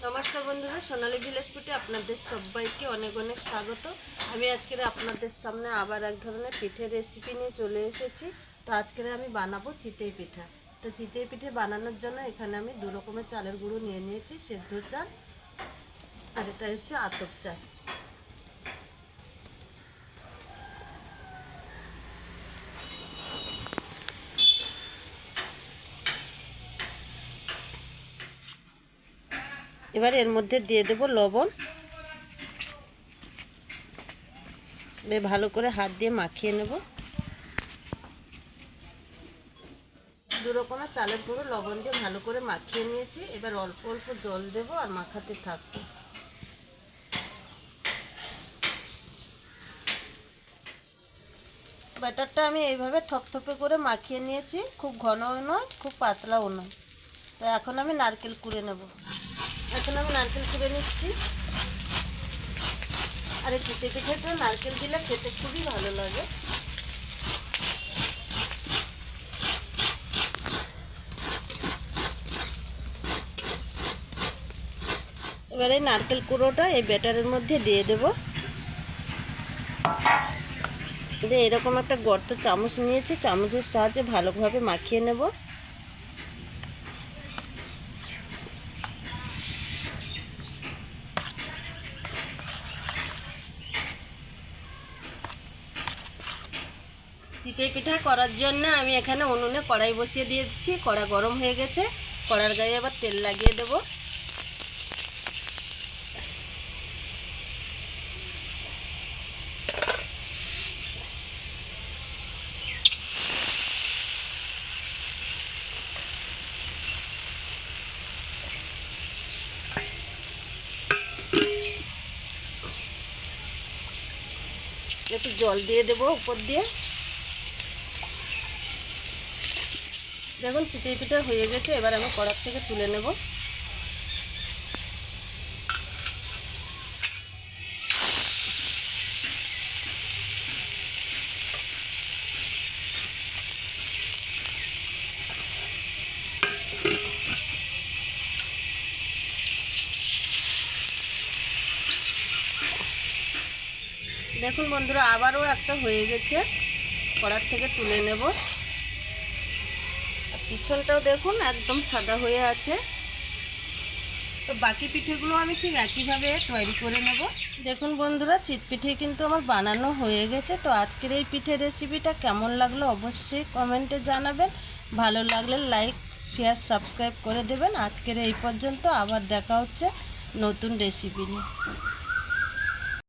সোনালী village ফুটে আপনাদের সবাইকে অনেক অনেক স্বাগত। আমি আজকের আপনাদের সামনে আবার এক ধরনের পিঠের রেসিপি নিয়ে চলে এসেছি। তো আজকের আমি বানাবো চিতই পিঠা। তো চিতই পিঠে বানানোর জন্য এখানে আমি দু রকমের চালের গুঁড়ো নিয়ে নিয়েছি, সেদ্ধ চাল আর এটা হচ্ছে আতপ চাল। এবার এর মধ্যে দিয়ে দেব লবণ। ভালো করে হাত দিয়ে মাখিয়ে নেব। দু রকমের চালের গুঁড়ো, লবণ দিয়ে ভালো করে মাখিয়ে নিয়েছি। এবার অল্প অল্প জল দেব আর মাখাতে থাকব। ব্যাটারটা আমি এইভাবে থপথপে করে মাখিয়ে নিয়েছি। খুব ঘনও নয়, খুব পাতলাও নয়। তো এখন আমি নারকেল কুড়ে নেব। এখন আমি নারকেল কুড়ে নিচ্ছি। আর এই পিঠে পিঠেটা নারকেল দিলে খেতে খুবই ভালো লাগে। এবার নারকেল কুড়োটা এই ব্যাটারের মধ্যে দিয়ে দেব। দিয়ে এরকম একটা গর্ত চামচ নিয়েছি, চামচের সাহায্যে ভালোভাবে মাখিয়ে নেব। চিতই পিঠা করার জন্য আমি এখানে উনুনে কড়াই বসিয়ে দিয়েছি কড়া গরম হয়ে গেছে। কড়ার গায়ে আবার তেল লাগিয়ে দেব। একটু জল দিয়ে দেবো উপর দিয়ে। দেখুন চিতই পিঠা হয়ে গেছে। এবার আমি কড়ার থেকে তুলে নেব। দেখুন বন্ধুরা, আবারও একটা হয়ে গেছে। কড়ার থেকে তুলে নেব। পিছনটাও দেখুন, একদম সাদা হয়ে আছে। তো বাকি পিঠেগুলো আমি ঠিক একইভাবে তৈরি করে নেব। দেখুন বন্ধুরা চিত পিঠে কিন্তু আমার বানানো হয়ে গেছে। তো আজকের এই পিঠে রেসিপিটা কেমন লাগল অবশ্যই কমেন্টে জানাবেন। ভালো লাগলে লাইক শেয়ার সাবস্ক্রাইব করে দেবেন। আজকের এই পর্যন্ত আবার দেখা হচ্ছে নতুন রেসিপি নিয়ে।